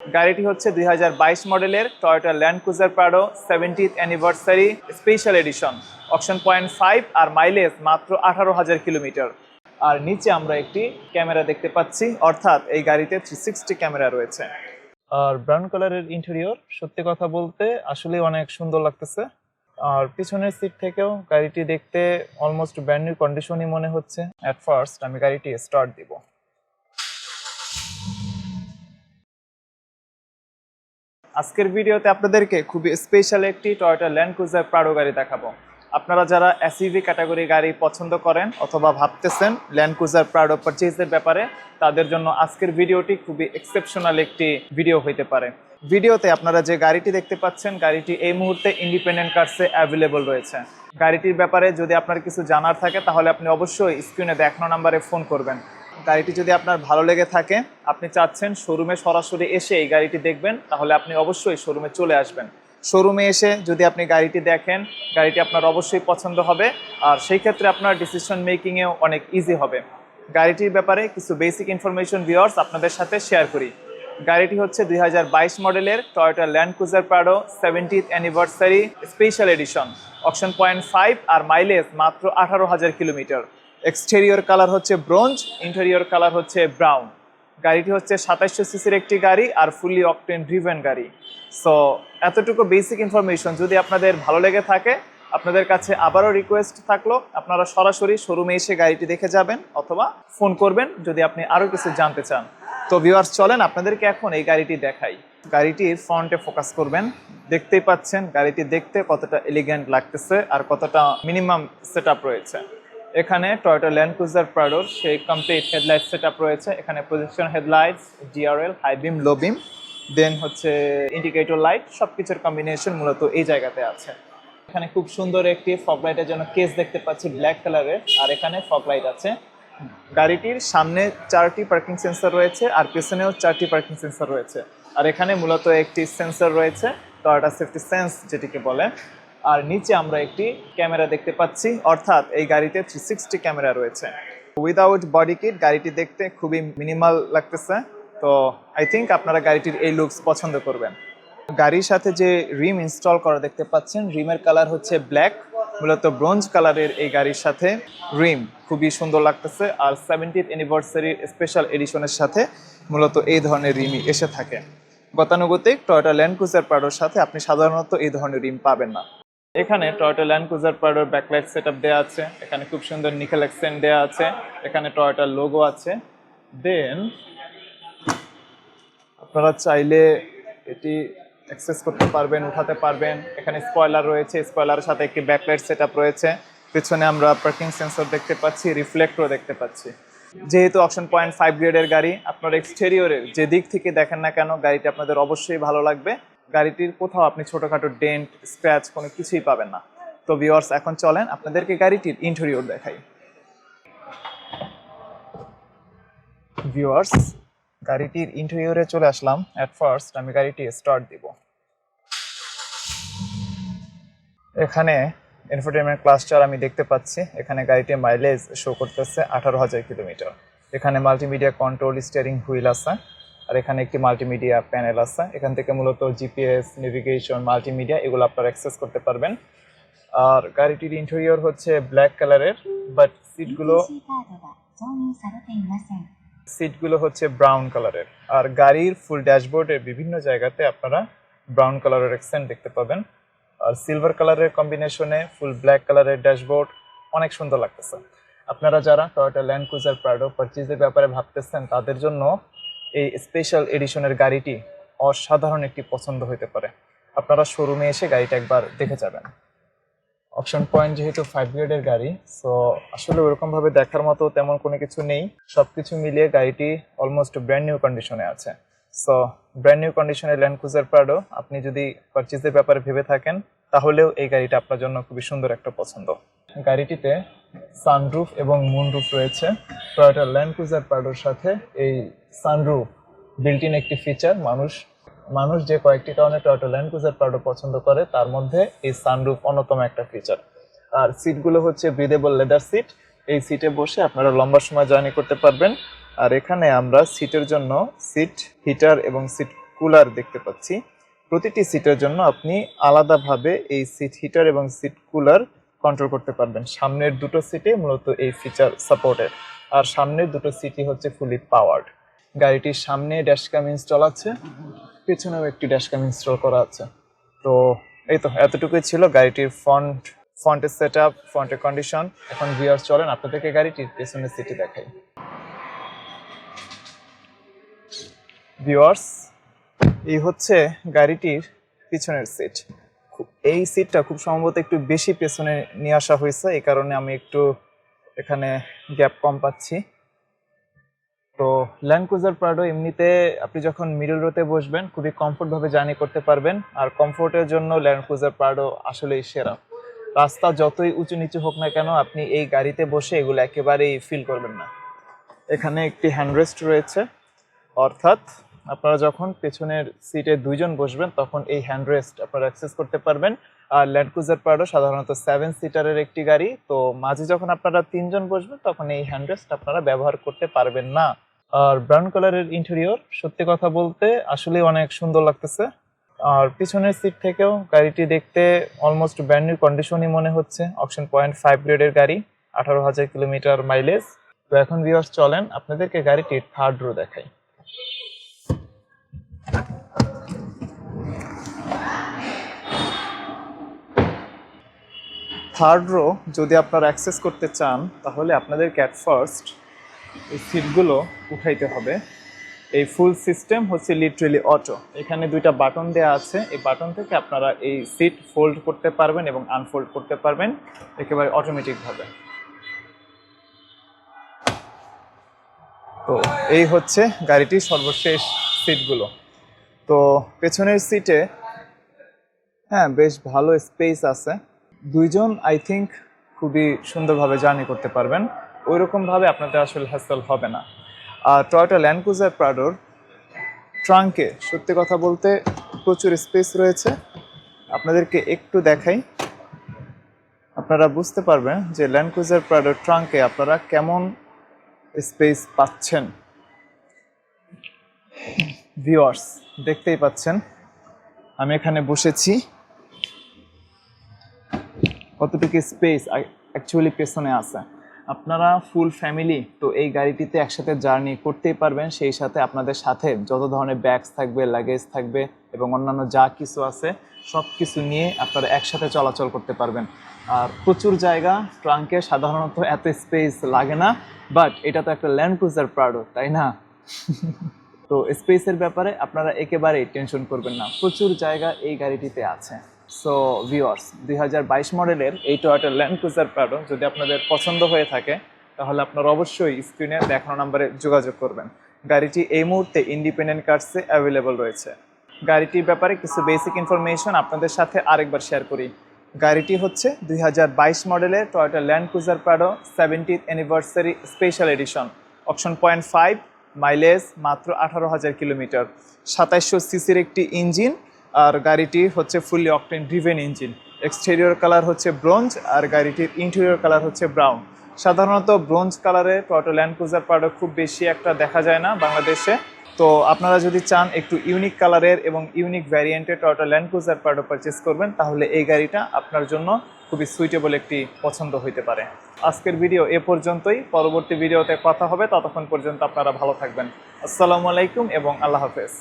গাড়িটি হচ্ছে দুই মডেলের Toyota Land Cruiser Prado seventieth anniversary special edition option point five আর মাইলেজ মাত্র আঠারো হাজার কিলোমিটার। আর নিচে আমরা একটি ক্যামেরা দেখতে পাচ্ছি, অর্থাৎ এই গাড়িতে থ্রি সিক্সটি ক্যামেরা রয়েছে। আর ব্রাউন কালারের ইন্টেরিয়র সত্যি কথা বলতে আসলে অনেক সুন্দর লাগতেছে। আর পিছনের সিট থেকেও গাড়িটি দেখতে অলমোস্ট ব্র্যান্ড নিউ কন্ডিশনই মনে হচ্ছে। অ্যাট ফার্স্ট আমি গাড়িটি স্টার্ট দিব। আজকের ভিডিওতে আপনাদেরকে খুবই স্পেশাল একটি টয়োটা ল্যান্ড ক্রুজার প্রাডো গাড়ি দেখাবো। আপনারা যারা এসইভি ক্যাটাগরি গাড়ি পছন্দ করেন অথবা ভাবতেছেন ল্যান্ড ক্রুজার প্রাডো পারচেজের ব্যাপারে, তাদের জন্য আজকের ভিডিওটি খুবই এক্সেপশনাল একটি ভিডিও হইতে পারে। ভিডিওতে আপনারা যে গাড়িটি দেখতে পাচ্ছেন, গাড়িটি এই মুহূর্তে ইন্ডিপেন্ডেন্ট কার্সে অ্যাভেলেবল রয়েছে। গাড়িটির ব্যাপারে যদি আপনার কিছু জানার থাকে, তাহলে আপনি অবশ্যই স্ক্রিনে দেখানো নাম্বারে ফোন করবেন। গাড়িটি যদি আপনার ভালো লেগে থাকে, আপনি চাচ্ছেন শোরুমে সরাসরি এসে এই গাড়িটি দেখবেন, তাহলে আপনি অবশ্যই শোরুমে চলে আসবেন। শোরুমে এসে যদি আপনি গাড়িটি দেখেন, গাড়িটি আপনার অবশ্যই পছন্দ হবে, আর সেই ক্ষেত্রে আপনার ডিসিশন মেকিংয়েও অনেক ইজি হবে। গাড়িটির ব্যাপারে কিছু বেসিক ইনফরমেশন ভিওর্স আপনাদের সাথে শেয়ার করি। গাড়িটি হচ্ছে দুই হাজার বাইশ মডেলের Toyota Land Cruiser Prado seventieth anniversary special edition option point five আর মাইলেজ মাত্র আঠারো হাজার কিলোমিটার এক্সটেরিয়র কালার হচ্ছে ব্রোঞ্জ ইন্টেরিয়র কালার হচ্ছে ব্রাউন গাড়িটি হচ্ছে সাতাইশশো সিসির একটি গাড়ি আর ফুললি অকটেন ড্রিভেন গাড়ি। সো এতটুকু বেসিক ইনফরমেশন যদি আপনাদের ভালো লেগে থাকে, আপনাদের কাছে আবারও রিকোয়েস্ট থাকল, আপনারা সরাসরি শোরুমে এসে গাড়িটি দেখে যাবেন অথবা ফোন করবেন যদি আপনি আরও কিছু জানতে চান। তো ভিউয়ার্স চলেন আপনাদেরকে এখন এই গাড়িটি দেখাই। গাড়িটির ফ্রন্টে ফোকাস করবেন। দেখতেই পাচ্ছেন, গাড়িটি দেখতে কতটা এলিগেন্ট লাগতেছে আর কতটা মিনিমাম সেট রয়েছে। এখানে টয়োটা ল্যান্ড ক্রুজার প্রাডোর সেই কমপ্লিট হেডলাইট সেট রয়েছে। এখানে projection headlights DRL high beam low beam then হচ্ছে ইন্ডিকেটর লাইট সব কিছুর কম্বিনেশন মূলত এই জায়গাতে আছে। এখানে খুব সুন্দর একটি ফগ লাইটের জন্য কেস দেখতে পাচ্ছি ব্ল্যাক কালারের আর এখানে ফগ লাইট আছে। গাড়িটির সামনে চারটি পার্কিং সেন্সর রয়েছে, আর পেছনেও চারটি পার্কিং সেন্সর রয়েছে। আর এখানে মূলত একটি সেন্সর রয়েছে টয়োটা সেফটি সেন্স যেটিকে বলে। আর নিচে আমরা একটি ক্যামেরা দেখতে পাচ্ছি। অর্থাৎ এই গাড়িতে থ্রি সিক্সটি ক্যামেরা রয়েছে। উইদাউট বডি কিট গাড়িটি দেখতে খুবই মিনিমাল লাগতেছে। তো আই থিঙ্ক আপনারা গাড়িটির এই লুকস পছন্দ করবেন। গাড়ির সাথে যে রিম ইনস্টল করা দেখতে পাচ্ছেন রিমের কালার হচ্ছে ব্ল্যাক মূলত ব্রোঞ্জ কালারের এই গাড়ির সাথে রিম খুবই সুন্দর লাগতেছে। আর সেভেন্টিথ অ্যানিভার্সারির স্পেশাল এডিশনের সাথে মূলত এই ধরনের রিমই এসে থাকে। গতানুগতিক টয়োটা ল্যান্ড ক্রুজার প্রাডোর সাথে আপনি সাধারণত এই ধরনের রিম পাবেন না। এখানে টয়োটা ল্যান্ড ক্রুজার প্রাডোর ব্যাকলাইট সেট আপ দেওয়া আছে। এখানে খুব সুন্দর নিকেল এক্সেন্ট দেওয়া আছে। এখানে টয়োটার লোগো আছে। দেন আপনারা চাইলে এটি অ্যাক্সেস করতে পারবেন, উঠাতে পারবেন। এখানে স্পয়লার রয়েছে। স্পয়লারের সাথে একটি ব্যাকলাইট সেট রয়েছে। পেছনে আমরা পার্কিং সেন্সর দেখতে পাচ্ছি রিফ্লেক্টরও দেখতে পাচ্ছি। যেহেতু অপশন পয়েন্ট ফাইভ গ্রেডের গাড়ি, আপনার এক্সটেরিয়রের যে দিক থেকে দেখেন না কেন, গাড়িটি আপনাদের অবশ্যই ভালো লাগবে। গাড়িটির কোথাও আপনি ছোটোখাটো ডেন্ট, স্ক্র্যাচ কোনো কিছুই পাবেন না। তো ভিওয়ার্স এখন চলেন আপনাদেরকে গাড়িটির ইন্টেরিয়র দেখাই। ভিওয়ার্স গাড়িটির ইন্টেরিয়রে চলে আসলাম। অ্যাট ফার্স্ট আমি গাড়িটি স্টার্ট দিব। এখানে এনফোটেনমেন্ট ক্লাস্টার আমি দেখতে পাচ্ছি। এখানে গাড়িটির মাইলেজ শো করতেছে আঠারো হাজার কিলোমিটার। এখানে মাল্টিমিডিয়া কন্ট্রোল স্টিয়ারিং হুইল আছে। আর এখানে একটি মাল্টিমিডিয়া প্যানেল আছে। এখান থেকে মূলত জিপিএস নেভিগেশন মাল্টিমিডিয়া এগুলো আপনারা অ্যাক্সেস করতে পারবেন। আর গাড়িটির ইন্টেরিয়র হচ্ছে ব্ল্যাক কালারের বাট সিটগুলো সিটগুলো হচ্ছে ব্রাউন কালারের আর গাড়ির ফুল ড্যাশবোর্ডের বিভিন্ন জায়গাতে আপনারা ব্রাউন কালারের এক্সেন্ট দেখতে পাবেন। আর সিলভার কালারের কম্বিনেশনে ফুল ব্ল্যাক কালারের ড্যাশবোর্ড অনেক সুন্দর লাগতেছে। আপনারা যারা টয়টা ল্যান্ড ক্রুজার প্রাডো পারচেজের ব্যাপারে ভাবতেছেন, তাদের জন্য এই স্পেশাল এডিশনের গাড়িটি অসাধারণ একটি পছন্দ হতে পারে। আপনারা শোরুমে এসে গাড়িটা একবার দেখে যাবেন। অপশন পয়েন্ট যেহেতু ফাইভ গ্রেডের গাড়ি সো আসলে ওরকমভাবে দেখার মতো তেমন কোনো কিছু নেই। সব কিছু মিলিয়ে গাড়িটি অলমোস্ট ব্র্যান্ড নিউ কন্ডিশনে আছে। সো ব্র্যান্ড নিউ কন্ডিশনের ল্যান্ড ক্রুজার প্রাডো আপনি যদি পারচেজের ব্যাপারে ভেবে থাকেন, তাহলেও এই গাড়িটা আপনার জন্য খুবই সুন্দর একটা পছন্দ। গাড়িটিতে সানরুফ এবং মুনরুফ রয়েছে। টয়োটা ল্যান্ড ক্রুজার প্রাডোর সাথে এই সানরুফ বিল্ট ইন একটি ফিচার মানুষ মানুষ যে কয়েকটি কারণে টয়োটা ল্যান্ড ক্রুজার প্রাডো পছন্দ করে, তার মধ্যে এই সানরুফ অন্যতম একটা ফিচার আর সিটগুলো হচ্ছে ব্রিদেবল লেদার সিট এই সিটে বসে আপনারা লম্বা সময় জার্নি করতে পারবেন। আর এখানে আমরা সিটের জন্য সিট হিটার এবং সিট কুলার দেখতে পাচ্ছি। প্রতিটি সিটের জন্য আপনি আলাদাভাবে এই সিট হিটার এবং সিট কুলার কন্ট্রোল করতে পারবেন। সামনের দুটো সিটে মূলত এই ফিচার সাপোর্টেড আর সামনের দুটো সিটি হচ্ছে ফুলি পাওয়ার্ড গাড়িটির সামনে ড্যাশক্যাম ইনস্টল আছে, পেছনেও একটি ড্যাশক্যাম ইনস্টল করা আছে। তো এই তো, এতটুকুই ছিল গাড়িটির ফ্রন্ট ফ্রন্টের সেট আপ ফ্রন্টের কন্ডিশন এখন ভিউয়ার্স চলেন, আপনাদেরকে গাড়িটির পেছনের সিটি দেখাই। ভিউয়ার্স এই হচ্ছে গাড়িটির পিছনের সিট এই সিটটা খুব সম্ভবত একটু বেশি পেছনে নিয়ে আসা হয়েছে, এই কারণে আমি একটু এখানে গ্যাপ কম পাচ্ছি। তো ল্যান্ড ক্রুজার প্রাডো এমনিতে আপনি যখন মিডল রোতে বসবেন, খুবই কমফোর্ট ভাবে জার্নি করতে পারবেন, আর কমফোর্টের জন্য ল্যান্ড ক্রুজার প্রাডো আসলেই সেরা। রাস্তা যতই উঁচু নিচু হোক না কেন, আপনি এই গাড়িতে বসে এগুলো একেবারেই ফিল করবেন না। এখানে একটি হ্যান্ডরেস্ট রয়েছে, অর্থাৎ আপনারা যখন পেছনের সিটে দুইজন বসবেন, তখন এই হ্যান্ডরেস্ট আপনারা অ্যাক্সেস করতে পারবেন। আর ল্যান্ড ক্রুজার সাধারণত সেভেন সিটারের একটি গাড়ি। তো মাঝে যখন আপনারা তিনজন বসবেন, তখন এই হ্যান্ডরেস্ট আপনারা ব্যবহার করতে পারবেন না। আর ব্রাউন কালারের ইন্টেরিয়র সত্যি কথা বলতে আসলে অনেক সুন্দর লাগতেছে। আর পিছনের সিট থেকেও গাড়িটি দেখতে অলমোস্ট ব্র্যান্ড কন্ডিশনই মনে হচ্ছে। অপশন পয়েন্ট ফাইভ গ্রেডের গাড়ি, আঠারো হাজার কিলোমিটার মাইলেজ তো এখন ভিউয়ার্স চলেন, আপনাদেরকে গাড়িটির থার্ড রো দেখাই। থার্ড রো যদি আপনারা অ্যাক্সেস করতে চান, তাহলে আপনাদেরকে অ্যাট ফার্স্ট এই সিটগুলো উঠাইতে হবে। এই ফুল সিস্টেম হচ্ছে লিটারেলি অটো এখানে দুইটা বাটন দেওয়া আছে। এই বাটন থেকে আপনারা এই সিট ফোল্ড করতে পারবেন এবং আনফোল্ড করতে পারবেন একেবারে অটোমেটিকভাবে তো এই হচ্ছে গাড়িটির সর্বশেষ সিটগুলো তো পেছনের সিটে হ্যাঁ বেশ ভালো স্পেস আছে। দুইজন আই থিঙ্ক খুবই সুন্দরভাবে জার্নি করতে পারবেন। ওই রকমভাবে আপনাদের আসলে হ্যাসেল হবে না। আর টয়টা ল্যান্ড ক্রুজার প্রাডোর ট্রাঙ্কে সত্যি কথা বলতে প্রচুর স্পেস রয়েছে। আপনাদেরকে একটু দেখাই। আপনারা বুঝতে পারবেন যে ল্যান্ড ক্রুজার প্রাডোর ট্রাঙ্কে আপনারা কেমন স্পেস পাচ্ছেন। ভিওয়ার্স দেখতেই পাচ্ছেন। আমি এখানে বসেছি। কতটুকু স্পেস অ্যাকচুয়ালি পেছনে আছে। আপনারা ফুল ফ্যামিলি তো এই গাড়িটিতে একসাথে জার্নি করতেই পারবেন, সেই সাথে আপনাদের সাথে যত ধরনের ব্যাগস থাকবে লাগেজ থাকবে এবং অন্যান্য যা কিছু আছে সব কিছু নিয়ে আপনারা একসাথে চলাচল করতে পারবেন। আর প্রচুর জায়গা ট্রাঙ্কে সাধারণত এত স্পেস লাগে না বাট এটা তো একটা ল্যান্ড ক্রুজার প্রাডো তাই না? তো স্পেসের ব্যাপারে আপনারা একেবারেই টেনশন করবেন না। প্রচুর জায়গা এই গাড়িটিতে আছে। সো ভিওয়ার্স দুই হাজার বাইশ মডেলের এই টয়োটা ল্যান্ড ক্রুজার প্রাডো যদি আপনাদের পছন্দ হয়ে থাকে, তাহলে আপনারা অবশ্যই স্ক্রিনে দেখানো নাম্বারে যোগাযোগ করবেন। গাড়িটি এই মুহূর্তে ইন্ডিপেন্ডেন্ট কার্সে অ্যাভেলেবল রয়েছে। গাড়িটির ব্যাপারে কিছু বেসিক ইনফরমেশন আপনাদের সাথে আরেকবার শেয়ার করি। গাড়িটি হচ্ছে দুই হাজার বাইশ মডেলের Toyota Land Cruiser Prado seventieth anniversary special edition option point five mileage মাত্র আঠারো হাজার কিলোমিটার সাতাইশশো সিসির একটি ইঞ্জিন আর গাড়িটি হচ্ছে fully octane driven engine exterior colour হচ্ছে ব্রোঞ্জ আর গাড়িটির ইন্টেরিয়র কালার হচ্ছে ব্রাউন সাধারণত ব্রোঞ্জ কালারে টটো ল্যান্ড ক্রুজার প্রাডো খুব বেশি একটা দেখা যায় না বাংলাদেশে। তো আপনারা যদি চান একটু ইউনিক কালারের এবং unique ভ্যারিয়েন্টের Toyota Land Cruiser Prado purchase করবেন, তাহলে এই গাড়িটা আপনার জন্য খুবই সুইটেবল একটি পছন্দ হইতে পারে। আজকের ভিডিও এ পর্যন্তই। পরবর্তী ভিডিওতে কথা হবে। ততক্ষণ পর্যন্ত আপনারা ভালো থাকবেন। আসসালামু আলাইকুম এবং আল্লাহ হাফেজ।